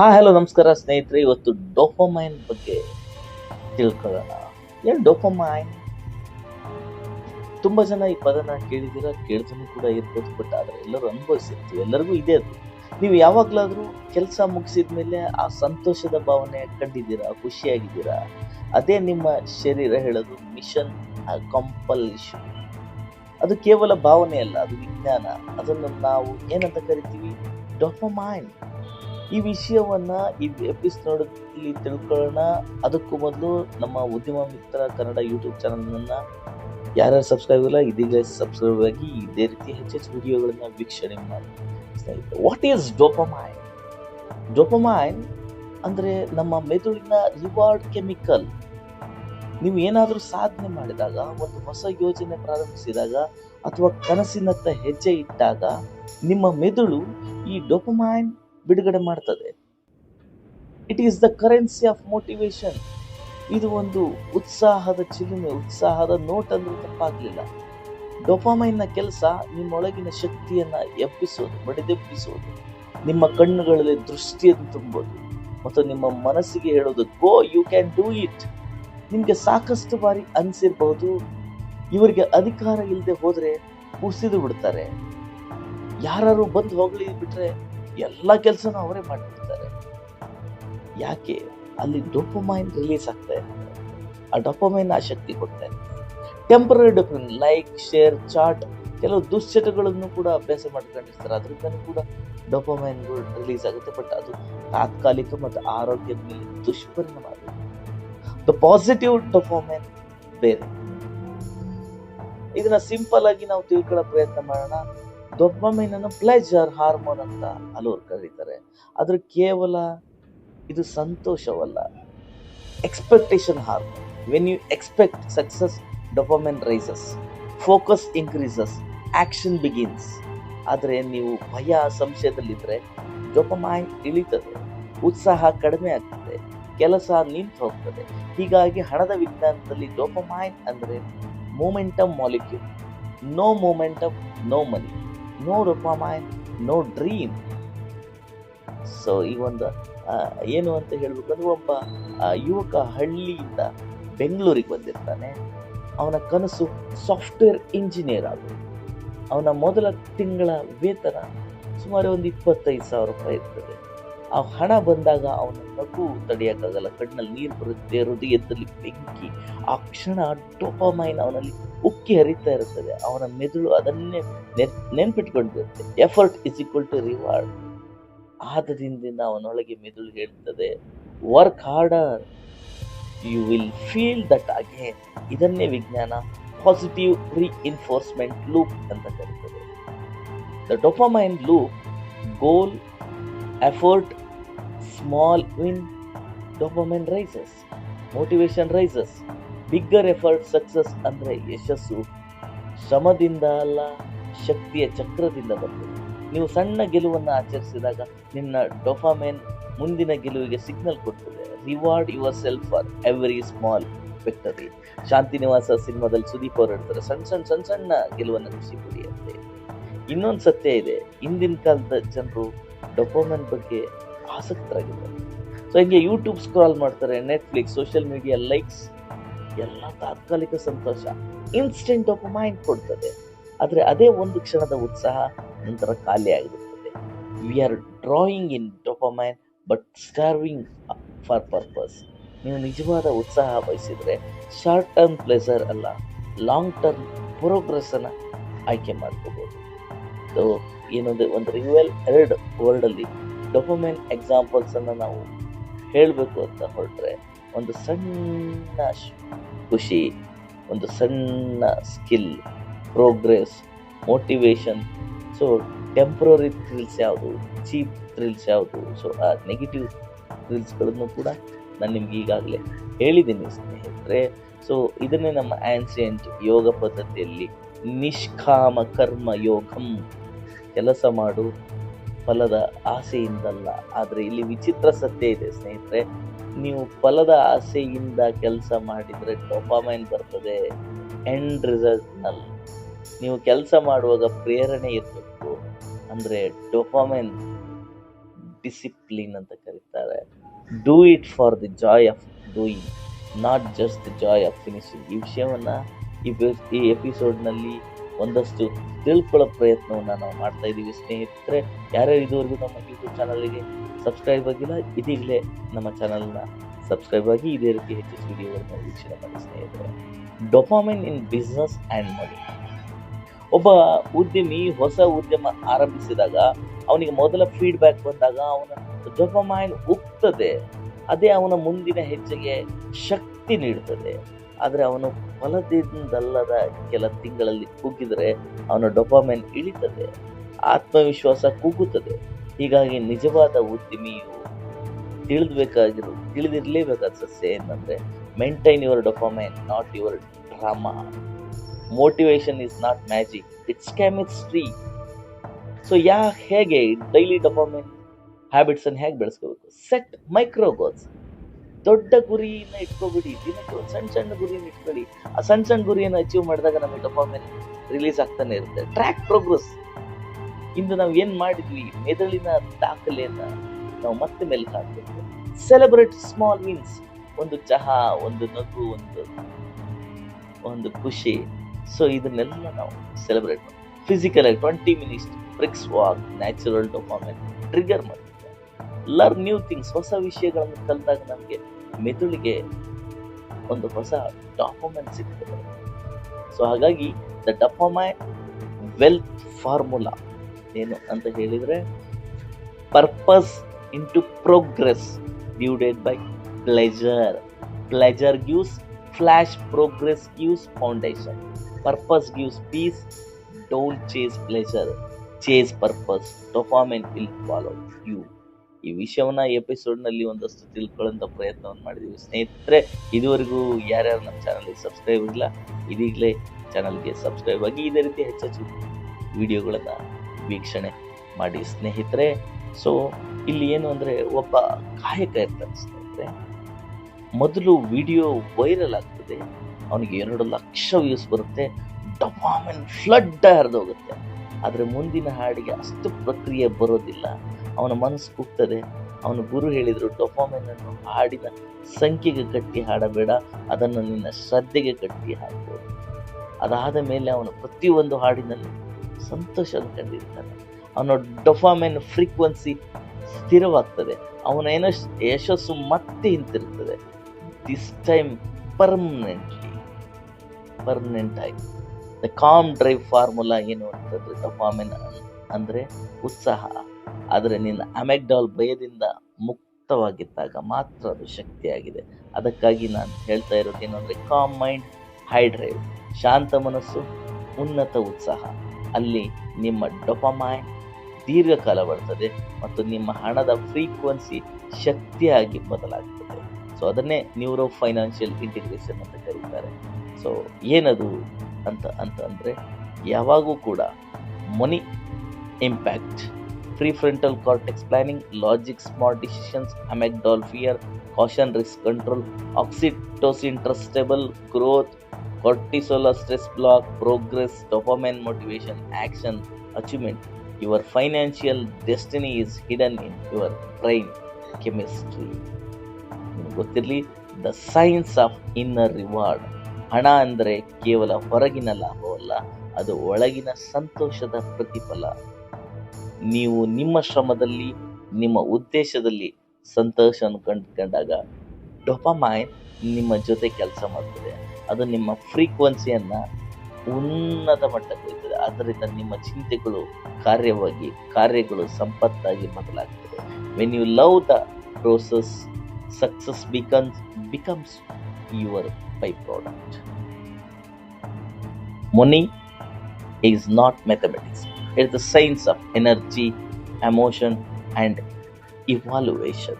ಹಾ ಹಲೋ ನಮಸ್ಕಾರ ಸ್ನೇಹಿತರೆ. ಇವತ್ತು ಡೋಪಮೈನ್ ಬಗ್ಗೆ ತಿಳ್ಕೊಳ್ಳೋಣ. ಏನು ಡೋಪಮೈನ್ ತುಂಬಾ ಜನ ಈ ಪದನ ಕೇಳಿದಿರ, ಕೇಳ್ದನು ಕೂಡ ಇರ್ಬೋದು ಬಟ್ ಆದ್ರೆ ಎಲ್ಲರೂ ಅನುಭವಿಸಿರ್ತೀವಿ. ಎಲ್ಲರಿಗೂ ಇದೆ ಅದು. ನೀವು ಯಾವಾಗಲಾದರೂ ಕೆಲಸ ಮುಗಿಸಿದ ಮೇಲೆ ಆ ಸಂತೋಷದ ಭಾವನೆ ಕಂಡಿದ್ದೀರಾ? ಖುಷಿಯಾಗಿದ್ದೀರಾ? ಅದೇ ನಿಮ್ಮ ಶರೀರ ಹೇಳೋದು ಮಿಷನ್ ಕಂಪಲ್ಷನ್ ಅದು ಕೇವಲ ಭಾವನೆ ಅಲ್ಲ, ಅದು ವಿಜ್ಞಾನ. ಅದನ್ನು ನಾವು ಏನಂತ ಕರಿತೀವಿ? ಡೋಪಮೈನ್ ಈ ವಿಷಯವನ್ನ ಈ ಎಪಿಸೋಡಲ್ಲಿ ತಿಳ್ಕೊಳ್ಳೋಣ. ಅದಕ್ಕೂ ಮೊದಲು ನಮ್ಮ ಉದ್ಯಮ ಮಿತ್ರ ಕನ್ನಡ ಯೂಟ್ಯೂಬ್ ಚಾನಲ್ನ ಯಾರ್ಯಾರು ಸಬ್ಸ್ಕ್ರೈಬ್ ಇಲ್ಲ ಇದೀಗ ಸಬ್ಸ್ಕ್ರೈಬ್ ಆಗಿ ಇದೇ ರೀತಿ ಹೆಚ್ಚೆಚ್ಚು ವಿಡಿಯೋಗಳನ್ನ ವೀಕ್ಷಣೆ ಮಾಡಿ. ಸ್ನೇಹಿತರೆ ವಾಟ್ ಈಸ್ ಡೋಪಮೈನ್ ಡೋಪಮೈನ್ ಅಂದ್ರೆ ನಮ್ಮ ಮೆದುಳಿನ ರಿವಾರ್ಡ್ ಕೆಮಿಕಲ್ ನೀವು ಏನಾದರೂ ಸಾಧನೆ ಮಾಡಿದಾಗ, ಒಂದು ಹೊಸ ಯೋಜನೆ ಪ್ರಾರಂಭಿಸಿದಾಗ, ಅಥವಾ ಕನಸಿನತ್ತ ಹೆಜ್ಜೆ ಇಟ್ಟಾಗ, ನಿಮ್ಮ ಮೆದುಳು ಈ ಡೋಪಮೈನ್ ಬಿಡುಗಡೆ ಮಾಡ್ತದೆ. It is the currency of motivation ಇದು ಒಂದು ಉತ್ಸಾಹದ ಚಿಲುಮೆ, ಉತ್ಸಾಹದ ನೋಟ್ ಅಂದ್ರೂ ತಪ್ಪಾಗಲಿಲ್ಲ. ಡೊಪಾಮೈನ್ನ ಕೆಲಸ ನಿಮ್ಮೊಳಗಿನ ಶಕ್ತಿಯನ್ನ ಎಬ್ಬಿಸೋದು, ಬಡಿದೆಬ್ಬಿಸೋದು. ನಿಮ್ಮ ಕಣ್ಣುಗಳಲ್ಲಿ ದೃಷ್ಟಿಯನ್ನು ತುಂಬೋದು. ಮತ್ತು ನಿಮ್ಮ ಮನಸ್ಸಿಗೆ ಹೇಳೋದು go you can do it ನಿಮಗೆ ಸಾಕಷ್ಟು ಬಾರಿ ಅನಿಸಿರ್ಬಹುದು ಇವರಿಗೆ ಅಧಿಕಾರ ಇಲ್ಲದೆ ಹೋದರೆ ಕುಸಿದು ಬಿಡ್ತಾರೆ. ಯಾರು ಬಂದು ಹೋಗಲಿ ಬಿಟ್ರೆ ಎಲ್ಲ ಕೆಲಸನೂ ಅವರೇ ಮಾಡಿಬಿಡ್ತಾರೆ ಯಾಕೆ? ಅಲ್ಲಿ ಡೊಪೊಮೈನ್ ರಿಲೀಸ್ ಆಗ್ತಾ ಇರುತ್ತೆ. ಆ ಡೊಪೊಮೈನ್ ಆ ಶಕ್ತಿ ಕೊಡ್ತಾ ಇರುತ್ತೆ. Temporary dopamine like share chat ಕೆಲವು ದುಶ್ಚಟಗಳನ್ನು ಕೂಡ ಅಭ್ಯಾಸ ಮಾಡ್ಕೊಂಡಿರ್ತಾರೆ. ಅದರಿಂದಲೂ ಕೂಡ ಡೊಪೊಮೈನ್ ರಿಲೀಸ್ ಆಗುತ್ತೆ. ಬಟ್ ಅದು ತಾತ್ಕಾಲಿಕ ಮತ್ತು ಆರೋಗ್ಯದ ಮೇಲೆ ದುಷ್ಪರಿಣಾಮ ಆಗುತ್ತೆ. ದ ಪಾಸಿಟಿವ್ ಡೊಪೊಮೈನ್ ಬೇರೆ. ಇದನ್ನ ಸಿಂಪಲ್ ಆಗಿ ನಾವು ತಿಳ್ಕೊಳ್ಳೋ ಪ್ರಯತ್ನ ಮಾಡೋಣ. ಡೊಪಮೈನ್ ಅನ್ನು ಪ್ಲೆಜರ್ ಹಾರ್ಮೋನ್ ಅಂತ ಹಲವರು ಕರೀತಾರೆ. ಆದರೆ ಕೇವಲ ಇದು ಸಂತೋಷವಲ್ಲ. Expectation hormone when you expect success dopamine rises focus increases action begins ಆದರೆ ನೀವು ಭಯ ಸಂಶಯದಲ್ಲಿದ್ದರೆ ಡೊಪಮೈನ್ ಇಳಿತದೆ. ಉತ್ಸಾಹ ಕಡಿಮೆ ಆಗ್ತದೆ. ಕೆಲಸ ನಿಂತು ಹೋಗ್ತದೆ. ಹೀಗಾಗಿ ಹಣದ ವಿಜ್ಞಾನದಲ್ಲಿ ಡೊಪಮೈನ್ ಅಂದರೆ momentum molecule no momentum no money no dopamine no dream so ಈ ಒಂದು ಏನು ಅಂತ ಹೇಳ್ಬೇಕಂದ್ರೆ ಒಬ್ಬ ಯುವಕ ಹಳ್ಳಿಯಿಂದ ಬೆಂಗಳೂರಿಗೆ ಬಂದಿರ್ತಾನೆ. ಅವನ ಕನಸು ಸಾಫ್ಟ್ವೇರ್ ಇಂಜಿನಿಯರ್ ಆಗೋದು ಅವನ ಮೊದಲ ತಿಂಗಳ ವೇತನ ಸುಮಾರು ಒಂದು ಇಪ್ಪತ್ತೈದು ಸಾವಿರ ರೂಪಾಯಿ ಇರ್ತದೆ. ಆ ಹಣ ಬಂದಾಗ ಅವನ ನಗು ತಡೆಯೋಕ್ಕಾಗಲ್ಲ ಕಣ್ಣಲ್ಲಿ ನೀರು ಬರುತ್ತೆ, ಹೃದಯದಲ್ಲಿ ಬೆಂಕಿ, ಆ ಕ್ಷಣ ಟೋಪಮೈನ್ ಅವನಲ್ಲಿ ಉಕ್ಕಿ ಹರಿತಾ ಇರುತ್ತದೆ. ಅವನ ಮೆದುಳು ಅದನ್ನೇ ನೆನ್, ನೆನ್ಪಿಟ್ಕೊಂಡಿರುತ್ತೆ. Effort is equal to reward. ಆದ್ದರಿಂದ ಅವನೊಳಗೆ ಮೆದುಳು ಹೇಳ್ತದೆ, work harder. You will feel that again. ಇದನ್ನೇ ವಿಜ್ಞಾನ ಪಾಸಿಟಿವ್ ರೀಇನ್ಫೋರ್ಸ್ಮೆಂಟ್ ಲೂಪ್ ಅಂತ ಕರೀತದೆ. The dopamine loop goal effort small win, dopamine rises motivation rises, bigger effort success ಅಂದರೆ ಯಶಸ್ಸು. ಶ್ರಮದಿಂದ ಅಲ್ಲ ಶಕ್ತಿಯ ಚಕ್ರದಿಂದ ಬರ್ತದೆ ನೀವು ಸಣ್ಣ ಗೆಲುವನ್ನು ಆಚರಿಸಿದಾಗ ನಿನ್ನ ಡೊಫಾಮೇನ್ ಮುಂದಿನ ಗೆಲುವಿಗೆ ಸಿಗ್ನಲ್ ಕೊಡ್ತದೆ. Reward yourself for every small ವ್ಯಕ್ತಿ ಶಾಂತಿ ನಿವಾಸ ಸಿನಿಮಾದಲ್ಲಿ ಸುದೀಪ್ ಅವರು ಹೇಳ್ತಾರೆ ಸಣ್ಣ ಸಣ್ಣ ಸಣ್ಣ ಸಣ್ಣ ಗೆಲುವನ್ನು ಪಡೆಯುತ್ತೆ ಇನ್ನೊಂದು ಸತ್ಯ ಇದೆ ಹಿಂದಿನ ಕಾಲದ ಜನರು ಡೊಪೋಮೆನ್ ಬಗ್ಗೆ ಆಸಕ್ತರಾಗಿದ್ದಾರೆ. ಸೊ ಹಿಂಗೆ ಯೂಟ್ಯೂಬ್ ಸ್ಕ್ರಾಲ್ ಮಾಡ್ತಾರೆ ನೆಟ್ಫ್ಲಿಕ್ಸ್ ಸೋಷಿಯಲ್ ಮೀಡಿಯಾ ಲೈಕ್ಸ್ ಎಲ್ಲ ತಾತ್ಕಾಲಿಕ ಸಂತೋಷ. ಇನ್ಸ್ಟೆಂಟ್ ಡೊಪಮೈನ್ ಕೊಡ್ತದೆ. ಆದರೆ ಅದೇ ಒಂದು ಕ್ಷಣದ ಉತ್ಸಾಹ ನಂತರ ಖಾಲಿ ಆಗಿಬಿಡ್ತದೆ. We are drowning in dopamine but starving for purpose ನೀವು ನಿಜವಾದ ಉತ್ಸಾಹ ಬಯಸಿದರೆ ಶಾರ್ಟ್ ಟರ್ಮ್ ಪ್ಲೆಸರ್ ಅಲ್ಲ ಲಾಂಗ್ ಟರ್ಮ್ ಪ್ರೋಗ್ರೆಸ್ಸನ್ನು ಆಯ್ಕೆ ಮಾಡ್ಕೋಬೋದು. ಸೊ ಏನೊಂದು ಒಂದು ರಿವೆಲ್ ಎರಡು ವರ್ಲ್ಡಲ್ಲಿ ಡೊಪಮೈನ್ ಎಕ್ಸಾಂಪಲ್ಸನ್ನು ನಾವು ಹೇಳಬೇಕು ಅಂತ ಹೊರಟ್ರೆ ಒಂದು ಸಣ್ಣ ಖುಷಿ, ಒಂದು ಸಣ್ಣ skill progress motivation so temporary thrills ಯಾವುದು ಚೀಪ್ ಥ್ರಿಲ್ಸ್ ಯಾವುದು ಸೊ ಆ ನೆಗೆಟಿವ್ ಥ್ರಿಲ್ಸ್ಗಳನ್ನು ಕೂಡ ನಾನು ನಿಮ್ಗೆ ಈಗಾಗಲೇ ಹೇಳಿದ್ದೀನಿ ಸ್ನೇಹಿತರೆ. ಸೊ ಇದನ್ನೇ ನಮ್ಮ ಆನ್ಸಿಯಂಟ್ ಯೋಗ ಪದ್ಧತಿಯಲ್ಲಿ ನಿಷ್ಕಾಮ ಕರ್ಮ ಯೋಗಂ ಕೆಲಸ ಮಾಡು ಫಲದ ಆಸೆಯಿಂದಲ್ಲ. ಆದರೆ ಇಲ್ಲಿ ವಿಚಿತ್ರ ಸತ್ಯ ಇದೆ ಸ್ನೇಹಿತರೆ. ನೀವು ಫಲದ ಆಸೆಯಿಂದ ಕೆಲಸ ಮಾಡಿದರೆ ಡೊಪಾಮೈನ್ ಬರ್ತದೆ ಎಂಡ್ ರಿಸಲ್ಟ್ನಲ್ಲಿ ನೀವು ಕೆಲಸ ಮಾಡುವಾಗ ಪ್ರೇರಣೆ ಇರಬೇಕು. ಅಂದರೆ ಡೊಪಾಮೈನ್ ಡಿಸಿಪ್ಲಿನ್ ಅಂತ ಕರೀತಾರೆ. Do it for the joy of doing not just the joy of finishing ಈ ವಿಷಯವನ್ನು ಈ ಎಪಿಸೋಡ್ನಲ್ಲಿ ಒಂದಷ್ಟು ತಿಳ್ಕೊಳ್ಳೋ ಪ್ರಯತ್ನವನ್ನು ನಾವು ಮಾಡ್ತಾ ಇದ್ದೀವಿ ಸ್ನೇಹಿತರೆ, ಯಾರ್ಯಾರು ಇದುವರೆಗೂ ನಮ್ಮ ಯೂಟ್ಯೂಬ್ ಚಾನಲ್ಗೆ ಸಬ್ಸ್ಕ್ರೈಬ್ ಆಗಿಲ್ಲ, ಇದೀಗಲೇ ನಮ್ಮ ಚಾನಲ್ನ ಸಬ್ಸ್ಕ್ರೈಬ್ ಆಗಿ ಇದೇ ರೀತಿ ಹೆಚ್ಚು ವೀಡಿಯೋಗಳನ್ನು ವೀಕ್ಷಣೆ ಮಾಡಿ ಸ್ನೇಹಿತರೆ. ಡೊಪಾಮೈನ್ ಇನ್ ಬಿಸ್ನೆಸ್ ಆ್ಯಂಡ್ ಮನಿ ಒಬ್ಬ ಉದ್ಯಮಿ ಹೊಸ ಉದ್ಯಮ ಆರಂಭಿಸಿದಾಗ, ಅವನಿಗೆ ಮೊದಲ ಫೀಡ್ಬ್ಯಾಕ್ ಬಂದಾಗ ಅವನ ಡೊಪಾಮೈನ್ ಉಕ್ತದೆ. ಅದೇ ಅವನ ಮುಂದಿನ ಹೆಜ್ಜೆಗೆ ಶಕ್ತಿ ನೀಡುತ್ತದೆ ಆದರೆ ಅವನು ಫಲದಿಂದಲ್ಲದ ಕೆಲ ತಿಂಗಳಲ್ಲಿ ಕುಗ್ಗಿದರೆ ಅವನ ಡೊಪಾಮೈನ್ ಇಳಿತದೆ, ಆತ್ಮವಿಶ್ವಾಸ ಕುಗ್ಗುತ್ತದೆ ಹೀಗಾಗಿ ನಿಜವಾದ ಉದ್ಯಮಿಯು ತಿಳಿದ್ಬೇಕಾಗಿರೋ, ತಿಳಿದಿರಲೇಬೇಕಾದ ಸಸ್ಯ ಏನಂದರೆ maintain your dopamine not your drama motivation is not magic it's chemistry so ಯಾ ಹೇಗೆ ಡೈಲಿ ಡೊಪಾಮೈನ್ ಹ್ಯಾಬಿಟ್ಸನ್ನು ಹೇಗೆ ಬೆಳೆಸ್ಕೋಬೇಕು? ಸೆಟ್ ಮೈಕ್ರೋ ಗೋಲ್ಸ್ ದೊಡ್ಡ ಗುರಿನ ಇಟ್ಕೋಬಿಡಿ. ದಿನಕ್ಕೆ ಒಂದು ಸಣ್ಣ ಸಣ್ಣ ಗುರಿನ ಇಟ್ಕೊಳ್ಳಿ. ಆ ಸಣ್ಣ ಸಣ್ಣ ಗುರಿಯನ್ನು ಅಚೀವ್ ಮಾಡಿದಾಗ ನಮಗೆ ಡೊಪಾಮೈನ್ ರಿಲೀಸ್ ಆಗ್ತಾನೆ ಇರುತ್ತೆ. ಟ್ರ್ಯಾಕ್ ಪ್ರೋಗ್ರೆಸ್ ಇಂದು ನಾವು ಏನು ಮಾಡಿದ್ವಿ? ಮೆದುಳಿನ ದಾಖಲೆಯನ್ನು ನಾವು ಮತ್ತೆ ಮೇಲೆ ಹಾಕಬೇಕು. ಸೆಲೆಬ್ರೇಟ್ ಸ್ಮಾಲ್ ಮೀನ್ಸ್ ಒಂದು ಚಹಾ, ಒಂದು ನಗು, ಒಂದು ಒಂದು ಖುಷಿ. ಸೊ ಇದನ್ನೆಲ್ಲ ನಾವು ಸೆಲೆಬ್ರೇಟ್ ಮಾಡಿ. ಫಿಸಿಕಲ್ ಆಗಿ twenty minutes brisk walk natural dopamine trigger ಮಾಡಿ ಲರ್ನ್ ನ್ಯೂ ಥಿಂಗ್ಸ್ ಹೊಸ ವಿಷಯಗಳನ್ನು ಕಲಿತಾಗ ನಮಗೆ ಮೆದುಳಿಗೆ ಒಂದು ಹೊಸ ಡಾಕ್ಯುಮೆಂಟ್ ಸಿಗ್ತದೆ ಸೊ ಹಾಗಾಗಿ ದ ಡಪಾಮೈನ್ ವೆಲ್ತ್ ಫಾರ್ಮುಲಾ ಏನು ಅಂತ ಹೇಳಿದರೆ purpose into progress guided by pleasure pleasure gives flash progress gives foundation purpose gives peace don't chase pleasure chase purpose dopamine will follow you ಈ ವಿಷಯವನ್ನ ಎಪಿಸೋಡ್ನಲ್ಲಿ ಒಂದಷ್ಟು ತಿಳ್ಕೊಳ್ಳೋಂಥ ಪ್ರಯತ್ನವನ್ನು ಮಾಡಿದೀವಿ. ಸ್ನೇಹಿತರೆ, ಇದುವರೆಗೂ ಯಾರ್ಯಾರು ನಮ್ಮ ಚಾನಲ್ಗೆ ಸಬ್ಸ್ಕ್ರೈಬ್ ಇಲ್ಲ ಇದೀಗಲೇ ಚಾನಲ್ಗೆ ಸಬ್ಸ್ಕ್ರೈಬ್ ಆಗಿ ಇದೇ ರೀತಿ ಹೆಚ್ಚೆಚ್ಚು ವಿಡಿಯೋಗಳನ್ನು ವೀಕ್ಷಣೆ ಮಾಡಿ ಸ್ನೇಹಿತರೆ. ಸೊ ಇಲ್ಲಿ ಏನು ಅಂದರೆ ಒಬ್ಬ ಕಾಯಕ ಇರ್ತಾನೆ ಸ್ನೇಹಿತರೆ. ಮೊದಲು ವಿಡಿಯೋ ವೈರಲ್ ಆಗ್ತದೆ. ಅವನಿಗೆ ಎರಡು ಲಕ್ಷ ವ್ಯೂಸ್ ಬರುತ್ತೆ. ಡಪಾಮೆನ್ ಫ್ಲಡ್ ಹರಿದೋಗುತ್ತೆ ಆದರೆ ಮುಂದಿನ ಹಾಡಿಗೆ ಅಷ್ಟು ಪ್ರಕ್ರಿಯೆ ಬರೋದಿಲ್ಲ. ಅವನ ಮನಸ್ಸು ಕುಗ್ತದೆ. ಅವನ ಗುರು ಹೇಳಿದರು, ಡೊಪಾಮೆನ್ ಅನ್ನು ಹಾಡಿನ ಸಂಖ್ಯೆಗೆ ಕಟ್ಟಿ ಹಾಡಬೇಡ. ಅದನ್ನು ನಿನ್ನ ಶ್ರದ್ಧೆಗೆ ಕಟ್ಟಿ ಹಾಕು ಅದಾದ ಮೇಲೆ ಅವನು ಪ್ರತಿಯೊಂದು ಹಾಡಿನಲ್ಲಿ ಸಂತೋಷ ಕಂಡಿರ್ತಾನೆ. ಅವನ ಡೊಫಾಮೆನ್ ಫ್ರೀಕ್ವೆನ್ಸಿ ಸ್ಥಿರವಾಗ್ತದೆ. ಅವನ ಏನೋ ಯಶಸ್ಸು ಮತ್ತೆ ಹಿಂತಿರುತ್ತದೆ ದಿಸ್ ಟೈಮ್ ಪರ್ಮನೆಂಟ್ಲಿ ಪರ್ಮನೆಂಟ್ ಆಗಿ. ದ ಕಾಮ್ ಡ್ರೈವ್ ಫಾರ್ಮುಲಾ ಏನು ಅಂತಂದರೆ ಡೊಫಾಮೆನ್ ಅಂದರೆ ಉತ್ಸಾಹ. ಆದರೆ ನಿನ್ನ ಅಮೆಗ್ಡಾಲ್ ಭಯದಿಂದ ಮುಕ್ತವಾಗಿದ್ದಾಗ ಮಾತ್ರ ಅದು ಶಕ್ತಿಯಾಗಿದೆ. ಅದಕ್ಕಾಗಿ ನಾನು ಹೇಳ್ತಾ ಇರೋದೇನು ಅಂದರೆ ಕಾಮ್ ಮೈಂಡ್ ಹೈ ಡ್ರೈವ್ ಶಾಂತ ಮನಸ್ಸು, ಉನ್ನತ ಉತ್ಸಾಹ. ಅಲ್ಲಿ ನಿಮ್ಮ ಡೊಪಮೈನ್ ದೀರ್ಘಕಾಲ ಬರ್ತದೆ ಮತ್ತು ನಿಮ್ಮ ಹಣದ ಫ್ರೀಕ್ವೆನ್ಸಿ ಶಕ್ತಿಯಾಗಿ ಬದಲಾಗ್ತದೆ. ಸೊ ಅದನ್ನೇ ನ್ಯೂರೋ ಫೈನಾನ್ಷಿಯಲ್ ಇಂಟಿಗ್ರೇಷನ್ ಅಂತ ಕರೀತಾರೆ. ಸೊ ಏನದು ಅಂತ ಅಂತ ಅಂದರೆ, ಯಾವಾಗೂ ಕೂಡ money impact prefrontal cortex planning logic smart decisions amygdala fear caution risk control oxytocin trustable growth cortisol, stress block, progress, dopamine motivation, action, achievement. Your financial destiny is hidden in your brain. Chemistry. ಗೊತ್ತಿರಲಿ the science of inner reward ಹಣ ಅಂದರೆ ಕೇವಲ ಹೊರಗಿನ ಲಾಭವಲ್ಲ, ಅದು ಒಳಗಿನ ಸಂತೋಷದ ಪ್ರತಿಫಲ. ನೀವು ನಿಮ್ಮ ಶ್ರಮದಲ್ಲಿ, ನಿಮ್ಮ ಉದ್ದೇಶದಲ್ಲಿ ಸಂತೋಷವನ್ನು ಕಂಡುಕೊಂಡಾಗ ಡೊಪಮೈನ್ ನಿಮ್ಮ ಜೊತೆ ಕೆಲಸ ಮಾಡ್ತದೆ. ಅದು ನಿಮ್ಮ ಫ್ರೀಕ್ವೆನ್ಸಿಯನ್ನು ಉನ್ನತ ಮಟ್ಟಕ್ಕೆ ಹೋಗ್ತದೆ ಅದರಿಂದ ನಿಮ್ಮ ಚಿಂತೆಗಳು ಕಾರ್ಯವಾಗಿ, ಕಾರ್ಯಗಳು ಸಂಪತ್ತಾಗಿ ಬದಲಾಗ್ತದೆ. When you love the process success becomes becomes your by product money is not It is the science of energy, emotion, and evaluation.